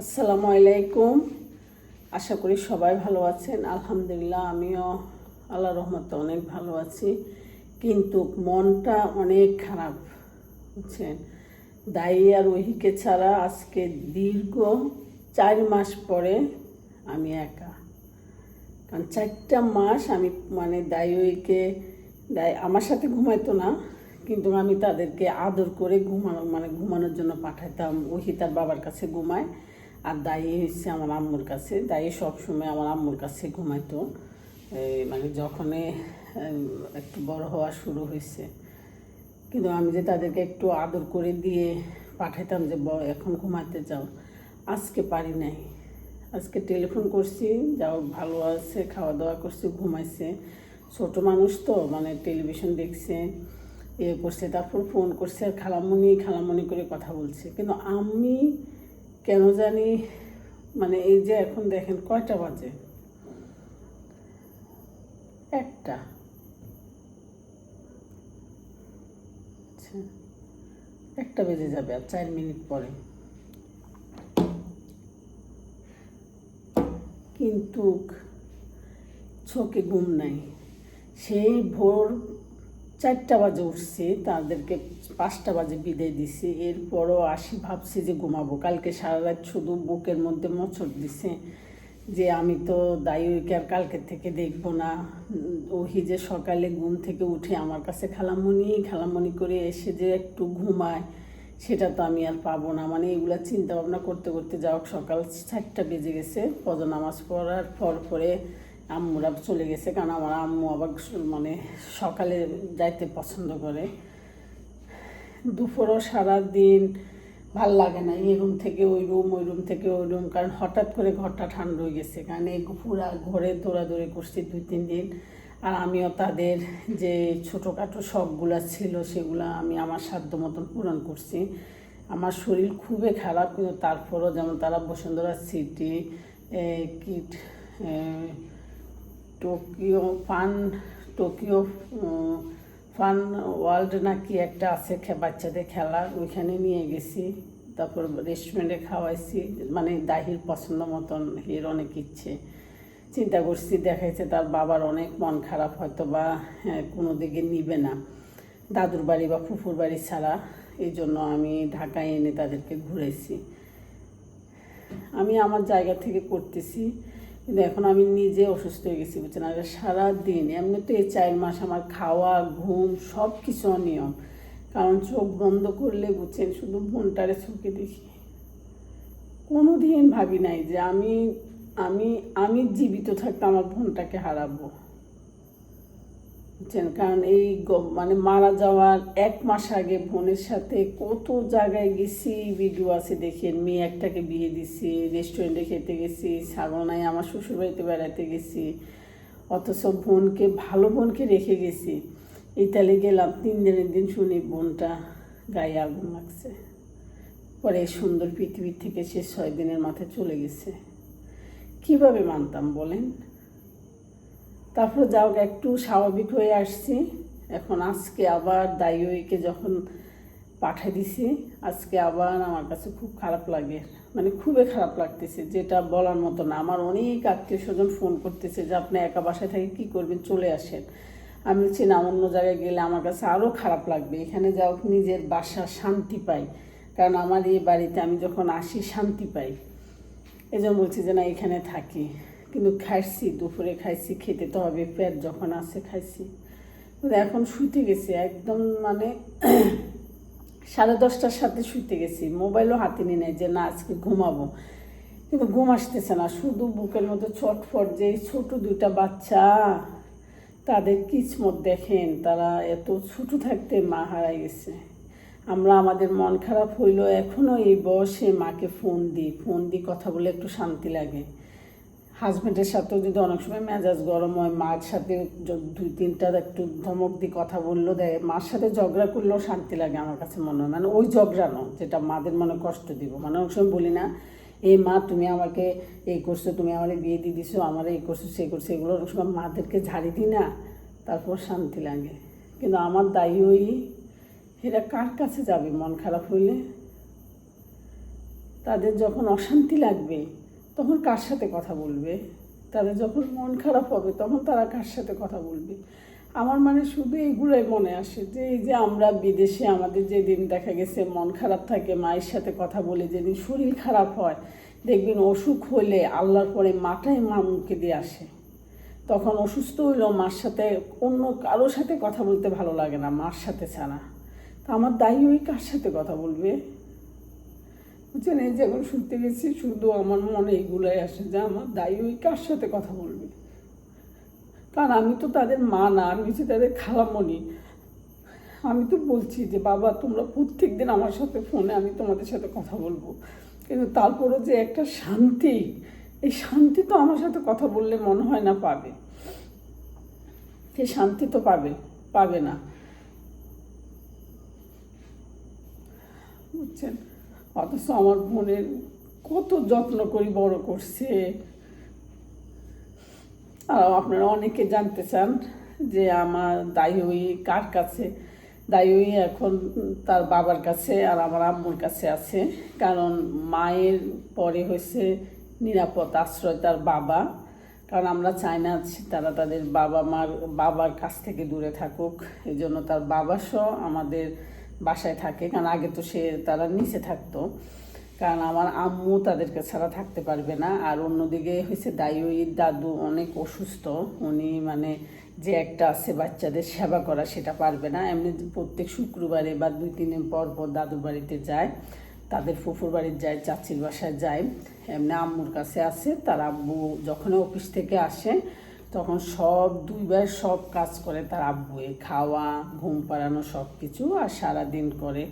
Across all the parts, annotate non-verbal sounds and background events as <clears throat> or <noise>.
আসসালামু আলাইকুম। আশা করি সবাই ভালো আছেন। আলহামদুলিল্লাহ, আমিও আল্লাহ রহমতে অনেক ভালো আছি। কিন্তু মনটা অনেক খারাপ, বুঝছেন? দায়ী আর ওহিকে ছাড়া আজকে দীর্ঘ চার মাস পরে আমি একা। কারণ চারটা মাস আমি মানে দায় আমার সাথে ঘুমাইতো না, কিন্তু আমি তাদেরকে আদর করে ঘুমানো মানে ঘুমানোর জন্য পাঠাতাম ওহি তার বাবার কাছে ঘুমায়। আর দায়ী হচ্ছে আমার আম্মুর কাছে। দায়ী সবসময় আমার আম্মুর কাছে ঘুমাইতো। মানে যখনই একটু বড় হওয়া শুরু হয়েছে। কিন্তু আমি যে তাদেরকে একটু আদর করে দিয়ে পাঠাতাম যে এখন ঘুমাতে যাও। আজকে পারি নাই। আজকে টেলিফোন করছি যাও ভালো আছে খাওয়া দাওয়া করছে, ঘুমাইছে। ছোট মানুষ তো মানে টেলিভিশন দেখছে, এ করছে, তারপর ফোন করছে, আর খালামুনি খালামুনি করে কথা বলছে। কিন্তু আমি কেন জানি মানে এই যে এখন দেখেন কয়টা বাজে? একটা। আচ্ছা একটা বেজে যাবে আর চার মিনিট পরে। কিন্তু চোখে ঘুম নাই। সেই ভোর চারটা বাজে উঠছি, তাদেরকে পাঁচটা বাজে বিদায় দিছি। এরপরও আসি ভাবছি যে ঘুমাবো। কালকে সারা রাত শুধু বুকের মধ্যে মোচড় দিছে যে আমি তো দায়ুকে আর কালকে থেকে দেখব না? ওহি যে সকালে ঘুম থেকে উঠে আমার কাছে খালামুনি খালামুনি করে এসে যে একটু ঘুমায়, সেটা তো আমি আর পাবো না। মানে এগুলা চিন্তা ভাবনা করতে করতে যাও, সকাল চারটা বেজে গেছে ফজ নামাজ পড়ার পর পরে আম্মুরা চলে গেছে, কারণ আমার আম্মু আবার মানে সকালে যাইতে পছন্দ করে। দুপুরও সারাদিন ভালো লাগে না, এই রুম থেকে ওই রুম ওই রুম থেকে ওই রুম কারণ হঠাৎ করে ঘরটা ঠান্ডা হয়ে গেছে, কারণ এই পুরা ঘরে দৌড়াদৌড়ি করছি দুই, তিন দিন। আর আমিও তাদের যে ছোটোখাটো শখগুলো ছিল সেগুলো আমি আমার সাধ্য মতন পূরণ করছি। আমার শরীর খুবই খারাপ, কিন্তু তারপরও যেমন তারা Bashundhara city kit Tokyo fun Tokyo fun world নাকি একটা আছে বাচ্চাদের খেলা ওইখানে নিয়ে গেছি। তারপর রেস্টুরেন্টে খাওয়াইছি মানে দাহির পছন্দ মতন এর অনেক ইচ্ছে। চিন্তা করছি দেখাইছে তার বাবার অনেক মন খারাপ হয়তো বা হ্যাঁ, কোনো দিকে নিবে না। দাদুর বাড়ি বা ফুফুর বাড়ি ছাড়া এই জন্য আমি ঢাকায় এনে তাদেরকে ঘুরেছি আমি আমার জায়গা থেকে করতেছি। কিন্তু এখন আমি নিজে অসুস্থ হয়ে গেছি, বুঝছেন? আর সারাদিন, এমনি তো এই চার মাস আমার খাওয়া, ঘুম সব কিছু অনিয়ম। কারণ চোখ বন্ধ করলে, বুঝছেন, শুধু বোনটারে চোখে দেখি। কোনো দিন ভাবি নাই যে আমি আমি আমি জীবিত থাকতে আমার বোনটাকে হারাবো। বুঝছেন? কারণ এই মানে মারা যাওয়ার এক মাস আগে বোনের সাথে কত জায়গায় গেছি ভিডিও আছে দেখেন। মেয়ে একটাকে বিয়ে দিছি রেস্টুরেন্টে খেতে গেছি ছাগলনায় আমার শ্বশুরবাড়িতে বেড়াতে গেছি। অথচ বোনকে, ভালো বোনকে রেখে গেছি। ইতালি গেলাম তিন দিনের দিন শুনি বোনটা গায়ে আগুন লাগছে। পরে সুন্দর পৃথিবীর থেকে সে ছয় দিনের মাথায় চলে গেছে। কীভাবে মানতাম বলেন? তারপর যাও, একটু স্বাভাবিক হয়ে আসছি। এখন আজকে আবার দায়ীকে যখন পাঠিয়ে দিছি, আজকে আবার আমার কাছে খুব খারাপ লাগে। মানে খুবই খারাপ লাগতেছে, যেটা বলার মতো না। আমার অনেক আত্মীয় স্বজন ফোন করতেছে যে, আপনি একা বাসায় থেকে কী করবেন? চলে আসেন। আমি বলছি, না, অন্য জায়গায় গেলে আমার কাছে আরও খারাপ লাগবে। এখানে যাও, নিজের বাসা শান্তি পাই। কারণ আমার এই বাড়িতে আমি যখন আসি, শান্তি পাই। এই বলছি যে, না, এখানে থাকি। কিন্তু খাইছি, দুপুরে খাইছি, খেতে তো হবে, পেট যখন আছে খাইছি। কিন্তু এখন শুতে গেছি, একদম মানে <clears throat> সাড়ে দশটার সাথে শুতে গেছি। মোবাইলও হাতে নিয়ে নেয় যে না, আজকে ঘুমাবো। কিন্তু ঘুম আসতেছে না, শুধু বুকের মতো ছটফট যে ছোট দুইটা বাচ্চা, তাদের কিসমত দেখেন, তারা এত ছোট থাকতে মা হারাই গেছে। আমরা আমাদের মন খারাপ হইলেও এখনও এই বয়সে মাকে ফোন দিই ফোন দিই কথা বলে একটু শান্তি লাগে। হাজব্যান্ডের সাথেও যদি অনেক সময় মেজাজ গরম হয়, মার সাথে দুই তিনটা একটু ধমক দিয়ে কথা বলল, দেয়, মার সাথে ঝগড়া করলেও শান্তি লাগে আমার কাছে মনে হয়। মানে ওই ঝগড়া নয়, যেটা মাদের মনে কষ্ট দিব। মানে অনেক সময় বলি না এই মা, তুমি আমাকে এই করছ, তুমি আমার বিয়ে দিয়ে দিছো, আমার এই করছ, সেই করছ। এগুলো অনেক সময় মাদেরকে ঝাড়ি দিই না, তারপর শান্তি লাগে। কিন্তু আমার দায়ী ওই, এরা কার কাছে যাবে? মন খারাপ হইলে? তাদের যখন অশান্তি লাগবে তখন কার সাথে কথা বলবে? তাদের যখন মন খারাপ হবে, তখন তারা কার সাথে কথা বলবে? আমার মানে শুধু এইগুলোই মনে আসে যে, এই যে আমরা বিদেশে আমাদের যেদিন দেখা গেছে মন খারাপ থাকে, মায়ের সাথে কথা বলে যেদিন শরীর খারাপ হয়, দেখবেন অসুখ হলে আল্লাহর পরে মাটাই মা মুখে দিয়ে আসে। তখন অসুস্থ হইলেও মার সাথে অন্য কারোর সাথে কথা বলতে ভালো লাগে না, মার সাথে ছাড়া। তা আমার দায়ী ওই কার সাথে কথা বলবে? বুঝছেন এই যেমন শুনতে গেছি শুধু আমার মনে এগুলোই আসে যে আমার দায়ী ওই কার সাথে কথা বলবে? কারণ আমি তো তাদের মা না আমি হচ্ছে তাদের খালামণি। আমি তো বলছি যে, বাবা, তোমরা প্রত্যেক দিন আমার সাথে ফোনে আমি তোমাদের সাথে কথা বলব। কিন্তু তারপরও যে একটা শান্তি, এই শান্তি তো আমার সাথে কথা বললে মনে হয় না পাবে। সে শান্তি তো পাবে পাবে না। বুঝছেন? অথচ আমার বোনের কত যত্ন করি বড় করছে। আর আপনারা অনেকে জানতে চান যে আমার দায়ী কার কাছে? দায়ী এখন তার বাবার কাছে আর আমার আম্মুর কাছে আছে। কারণ মায়ের পরে হয়েছে নিরাপদ আশ্রয় তার বাবা। কারণ আমরা চাই না তারা তাদের বাবা মার বাবার কাছ থেকে দূরে থাকুক। এই জন্য তার বাবা সহ আমাদের বাসায় থাকে, কারণ আগে তো সে, তারা নিচে থাকতো। কারণ আমার আম্মু তাদেরকে ছাড়া থাকতে পারবে না। আর অন্যদিকে হয়েছে দায়ুইর দাদু অনেক অসুস্থ। উনি মানে যে একটা আছে বাচ্চাদের সেবা করা সেটা পারবে না। এমনি প্রত্যেক শুক্রবারে বা দুই, তিন দিন পর পর দাদুর বাড়িতে যায়, তাদের ফুফুর বাড়ির যায়, চাচির বাসায় যায়। এমনি আম্মুর কাছে আছে তার আব্বু যখন অফিস থেকে আসে তখন সব, দুইবার সব কাজ করে তার আব্বুয়ে খাওয়া, ঘুম পাড়ানো সব কিছু আর সারাদিন করে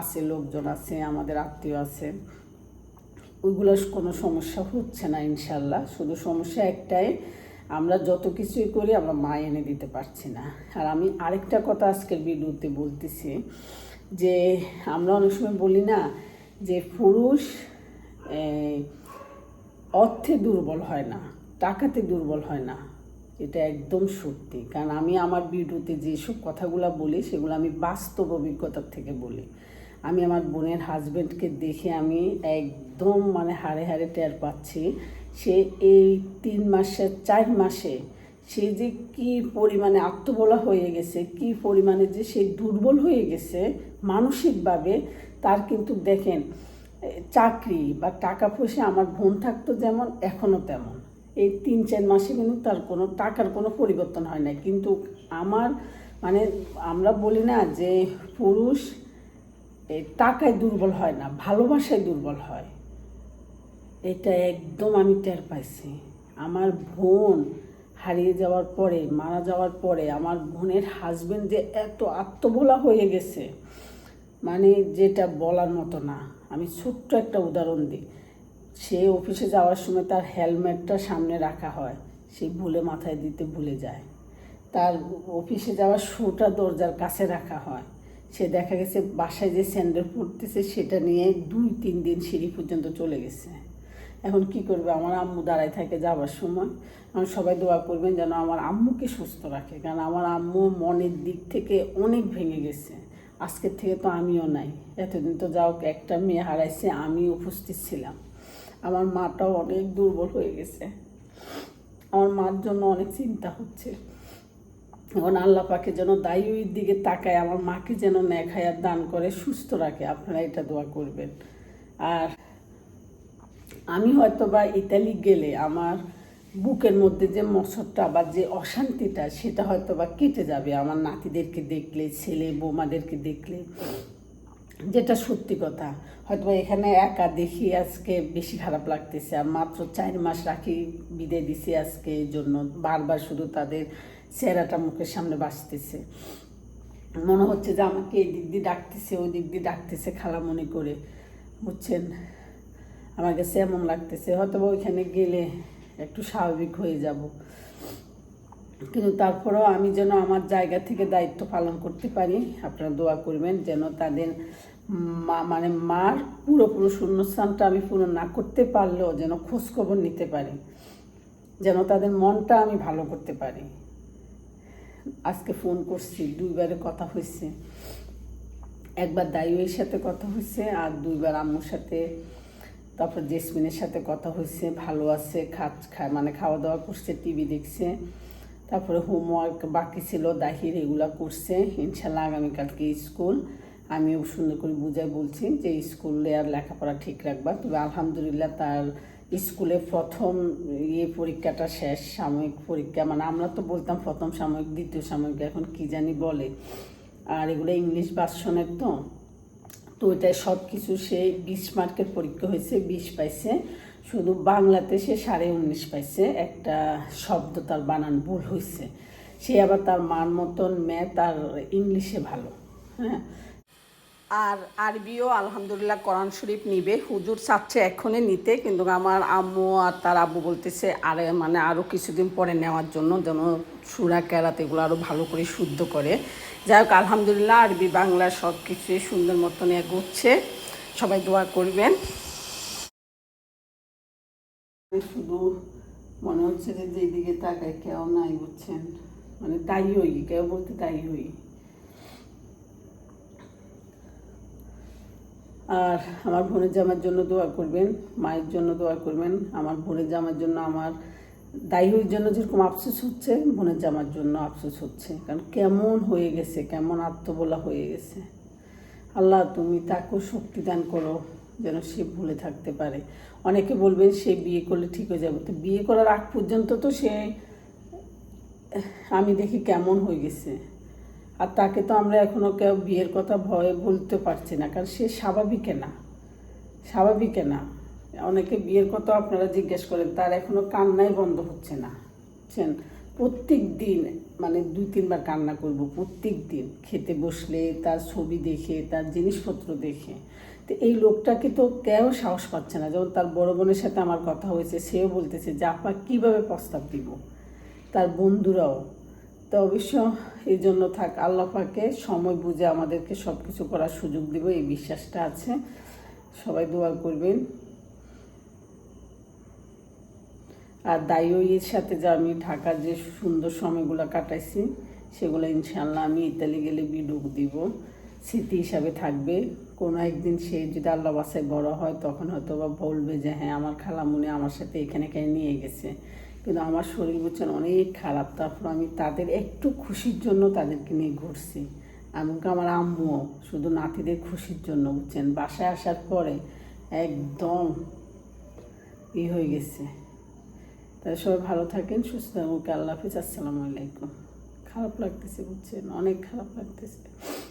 আছে, লোকজন আছে, আমাদের আত্মীয় আছে। ওইগুলোর কোনো সমস্যা হচ্ছে না ইনশাল্লাহ। শুধু সমস্যা একটাই, আমরা যত কিছুই করি আমরা মা এনে দিতে পারছি না। আর আমি আরেকটা কথা আজকের ভিডিওতে বলতেছি যে, আমরা অনেক সময় বলি না যে, পুরুষ অর্থে দুর্বল হয় না। টাকাতে দুর্বল হয় না। এটা একদম সত্যি। কারণ আমি আমার ভিডিওতে যেসব কথাগুলো বলি, সেগুলো আমি বাস্তব অভিজ্ঞতার থেকে বলি। আমি আমার বোনের হাজব্যান্ডকে দেখে আমি একদম মানে হাড়ে হাড়ে টের পাচ্ছি। সে এই তিন মাসে, চার মাসে সে যে কি পরিমাণে আত্মবলা হয়ে গেছে, কি পরিমাণে যে সে দুর্বল হয়ে গেছে মানসিকভাবে, তার কিন্তু দেখেন চাকরি বা টাকা পয়সা আমার বোন থাকতো যেমন এখনও তেমন। এই তিন, চার মাসে কিন্তু তার কোনো টাকার কোনো পরিবর্তন হয় না কিন্তু আমার মানে আমরা বলি না যে পুরুষ টাকায় দুর্বল হয় না, ভালোবাসায় দুর্বল হয়। এটা একদম আমি টের পাইছি। আমার বোন হারিয়ে যাওয়ার পরে, মারা যাওয়ার পরে আমার বোনের হাজবেন্ড যে এত আত্মভোলা হয়ে গেছে মানে যেটা বলার মতো না। আমি ছোট্ট একটা উদাহরণ দিই। সে অফিসে যাওয়ার সময় তার হেলমেটটা সামনে রাখা হয়। সে ভুলে মাথায় দিতে ভুলে যায়। তার অফিসে যাওয়ার শুটা দরজার কাছে রাখা হয়। সে দেখা গেছে বাসায় যে স্যান্ডেল পড়তেছে সেটা নিয়ে দুই, তিন দিন সিঁড়ি পর্যন্ত চলে গেছে। এখন কি করবে? আমার আম্মু দাঁড়ায় থাকে যাওয়ার সময়। আমার সবাই দোয়া করবেন যেন আমার আম্মুকে সুস্থ রাখে। কারণ আমার আম্মু মনের দিক থেকে অনেক ভেঙে গেছে। আজকের থেকে তো আমিও নাই। এতদিন তো যাও একটা মেয়ে হারাইছে আমি উপস্থিত ছিলাম। আমার মাটাও অনেক দুর্বল হয়ে গেছে। আমার মার জন্য অনেক চিন্তা হচ্ছে। এখন আল্লাহ পাকে যেন দায়ুর দিকে তাকায়, আমার মাকে যেন নেখায়ার দান করে, সুস্থ রাখে। আপনারা এটা দোয়া করবেন। আর আমি হয়তো বা ইতালি গেলে আমার বুকের মধ্যে যে মশরটা বা যে অশান্তিটা, সেটা হয়তো বা কেটে যাবে। আমার নাতিদেরকে দেখলে, ছেলে বৌমাদেরকে দেখলে। যেটা সত্যি কথা হয়তো এখানে একা দেখি আজকে বেশি খারাপ লাগতেছে। আর মাত্র চার মাস রাখি বিদায় দিছি আজকে এই জন্য। বারবার শুধু তাদের চেহারাটা মুখের সামনে বাঁচতেছে মনে হচ্ছে যে আমাকে এই দিক দিয়ে ডাকতেছে, ওই দিক দিয়ে ডাকতেছে খালা মনে করে। বুঝছেন? আমার কাছে এমন লাগতেছে হয়তো ওইখানে গেলে একটু স্বাভাবিক হয়ে যাব। কিন্তু তারপরেও আমি যেন আমার জায়গা থেকে দায়িত্ব পালন করতে পারি, আপনারা দোয়া করবেন যেন তাদের মা মানে মার পুরোপুরো শূন্যস্থানটা আমি পূরণ না করতে পারলেও যেন খোঁজখবর নিতে পারি, যেন তাদের মনটা আমি ভালো করতে পারি। আজকে ফোন করছি, দুইবারে কথা হয়েছে। একবার দায়ুয়ের সাথে কথা হয়েছে আর দুইবার আম্মুর সাথে। তারপর জেসমিনের সাথে কথা হয়েছে, ভালো আছে খায় মানে খাওয়া দাওয়া করছে, টিভি দেখছে। তারপরে হোমওয়ার্ক বাকি ছিল, দাহির এগুলা করছে। ইনশাল্লাহ আগামীকালকে স্কুল। আমিও সুন্দর করে বুঝাই বলছি যে স্কুলে আর লেখাপড়া ঠিক রাখবা। তবে আলহামদুলিল্লাহ তার স্কুলে প্রথম ইয়ে পরীক্ষাটা শেষ, সাময়িক পরীক্ষা। মানে আমরা তো বলতাম প্রথম সাময়িক, দ্বিতীয় সাময়িক, এখন কি জানি বলে। আর এগুলো ইংলিশ ভার্সনের তো। তো ওইটাই সব কিছু সে বিশ মার্কের পরীক্ষা হয়েছে, বিশ পাইছে। শুধু বাংলাতে সে সাড়ে উনিশ পাইছে, একটা শব্দ তার বানান ভুল হয়েছে সে আবার তার মার মতন ম্যাথ আর ইংলিশে ভালো হ্যাঁ। আর আরবিও আলহামদুলিল্লাহ কোরআন শরীফ নিবে। হুজুর চাচ্ছে এখনই নিতে, কিন্তু আমার আম্মু আর তার আব্বু বলতেছে, আরে মানে আরও কিছুদিন পরে নেওয়ার জন্য যেন সুরা, কেরাত এগুলো আরও ভালো করে শুদ্ধ করে। যাই হোক, আলহামদুলিল্লাহ আরবি, বাংলা সব কিছুই সুন্দর মতন এগোচ্ছে। সবাই দোয়া করবেন। শুধু মনে হচ্ছে যে যেদিকে তাকায় কেউ নাই, বুঝছেন? মানে তাই হই, কেউ বলতে তাই হই। আর আমার বোনের জামার জন্য দোয়া করবেন, মায়ের জন্য দোয়া করবেন। আমার বোনের জামার জন্য আমার দায়ীর জন্য যেরকম আফসোস হচ্ছে, বোনের জামার জন্য আফসোস হচ্ছে। কারণ কেমন হয়ে গেছে, কেমন আত্মবলা হয়ে গেছে। আল্লাহ তুমি তাকেও শক্তি দান করো। যেন সে ভুলে থাকতে পারে। অনেকে বলবেন সে বিয়ে করলে ঠিক হয়ে যাবে। তো বিয়ে করার আগ পর্যন্ত তো সে, আমি দেখি কেমন হয়ে গেছে। আর তাকে তো আমরা এখনও কেউ বিয়ের কথা ভয়ে বলতে পারছি না। কারণ সে স্বাভাবিক না। স্বাভাবিক না। অনেকে বিয়ের কথা আপনারা জিজ্ঞেস করেন, তার এখনও কান্নাই বন্ধ হচ্ছে না। বুঝছেন? প্রত্যেক দিন মানে দুই তিনবার কান্না করব প্রত্যেক দিন। খেতে বসলে, তার ছবি দেখে, তার জিনিসপত্র দেখে। তো এই লোকটাকে তো কেউ সাহস পাচ্ছে না। যেমন তার বড় বোনের সাথে আমার কথা হয়েছে, সেও বলতেছে যে, আপা, কীভাবে প্রস্তাব দিব? তার বন্ধুরাও। তো অবশ্য এই জন্য থাক, আল্লাহ পাকে সময় বুঝে আমাদেরকে সব কিছু করার সুযোগ দিব, এই বিশ্বাসটা আছে। সবাই দোয়া করবেন। আর দায়ীর সাথে যে আমি ঢাকার যে সুন্দর সময়গুলো কাটাইছি, সেগুলো ইনশাল্লাহ আমি ইতালি গেলে ভিডিও দিব। স্মৃতি হিসাবে থাকবে। কোনো একদিন সে যদি আল্লাহ বাসায় বড় হয়, তখন হয়তো বা বলবে যে হ্যাঁ আমার খালামুনি আমার সাথে এখানে এখানে নিয়ে গেছে। কিন্তু আমার শরীর বুঝছেন, অনেক খারাপ। তারপর আমি তাদের একটু খুশির জন্য তাদেরকে নিয়ে ঘুরছি। এমনকি আমার আম্মুও শুধু নাতিদের খুশির জন্য, বুঝছেন? বাসায় আসার পরে একদম ই হয়ে গেছে। তাই সবাই ভালো থাকেন, সুস্থ থাকুন। আল্লাহ হাফিজ। আসসালামু আলাইকুম। খারাপ লাগতেছে, বুঝছেন? অনেক খারাপ লাগতেছে।